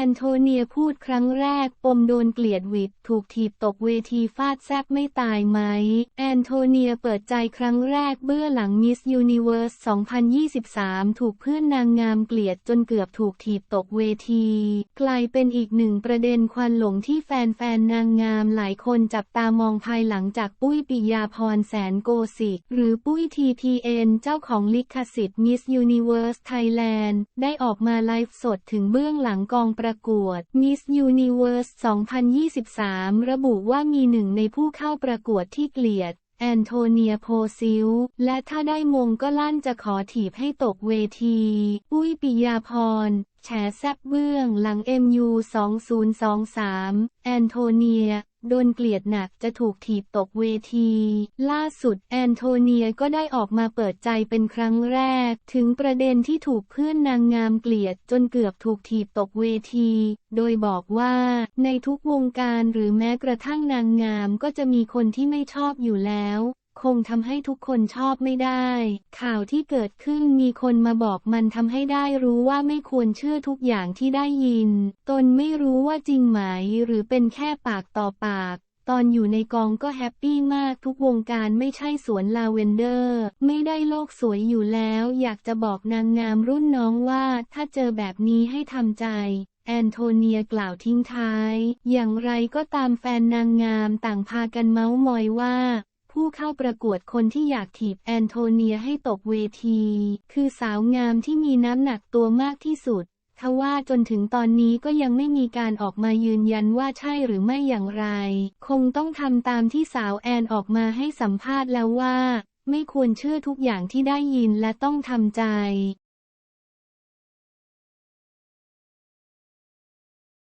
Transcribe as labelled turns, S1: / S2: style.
S1: อนโทเนียพูดครั้งแรก ปมโดนเกลียดหวิดถูกถีบตกเวทีฟาดแซบไม่ตายไหม แอนโทเนียเปิดใจครั้งแรกเบื้อหลังมิสยูนิเวิร์ส 2023 ถูกเพื่อนนางงามเกลียดจนเกือบถูกถีบตกเวที กลายเป็นอีกหนึ่งประเด็นควันหลงที่แฟนๆนางงามหลายคนจับตามองภายหลังจากปุ้ยปิยาพรแสนโกสิกหรือปุ้ย TPN เอ็มเจ้าของลิขสิทธิ์ Miss Universe Thailand ได้ออกมาไลฟ์สดถึงเบื้องหลังกองประประกวด Miss Universe 2023 ระบุว่ามีหนึ่งในผู้เข้าประกวดที่เกลียด แอนโทเนียโพซิล และถ้าได้มงก็ลั่นจะขอถีบให้ตกเวทีปุ้ยปิยาพร แฉแซบเบื้องหลัง MU 2023 แอนโทเนีย โดนเกลียดหนักจะถูกถีบตกเวที ล่าสุดแอนโทเนียก็ได้ออกมาเปิดใจเป็นครั้งแรก ถึงประเด็นที่ถูกเพื่อนนางงามเกลียดจนเกือบถูกถีบตกเวที โดยบอกว่าในทุกวงการหรือแม้กระทั่งนางงามก็จะมีคนที่ไม่ชอบอยู่แล้ว คงทำให้ทุกคนชอบไม่ได้ ข่าวที่เกิดขึ้นมีคนมาบอกมันทำให้ได้รู้ว่าไม่ควรเชื่อทุกอย่างที่ได้ยิน ตนไม่รู้ว่าจริงไหมหรือเป็นแค่ปากต่อปาก ตอนอยู่ในกองก็แฮปปี้มากทุกวงการไม่ใช่สวนลาเวนเดอร์ ไม่ได้โลกสวยอยู่แล้ว อยากจะบอกนางงามรุ่นน้องว่าถ้าเจอแบบนี้ให้ทำใจแอนโทเนียกล่าวทิ้งท้าย อย่างไรก็ตามแฟนนางงามต่างพากันเมาส์มอยว่า ผู้เข้าประกวดคนที่อยากถีบแอนโทเนียให้ตกเวที คือสาวงามที่มีน้ำหนักตัวมากที่สุดทว่าจนถึงตอนนี้ก็ยังไม่มีการออกมายืนยันว่าใช่หรือไม่อย่างไร คงต้องทำตามที่สาวแอนออกมาให้สัมภาษณ์แล้วว่า ไม่ควรเชื่อทุกอย่างที่ได้ยินและต้องทำใจ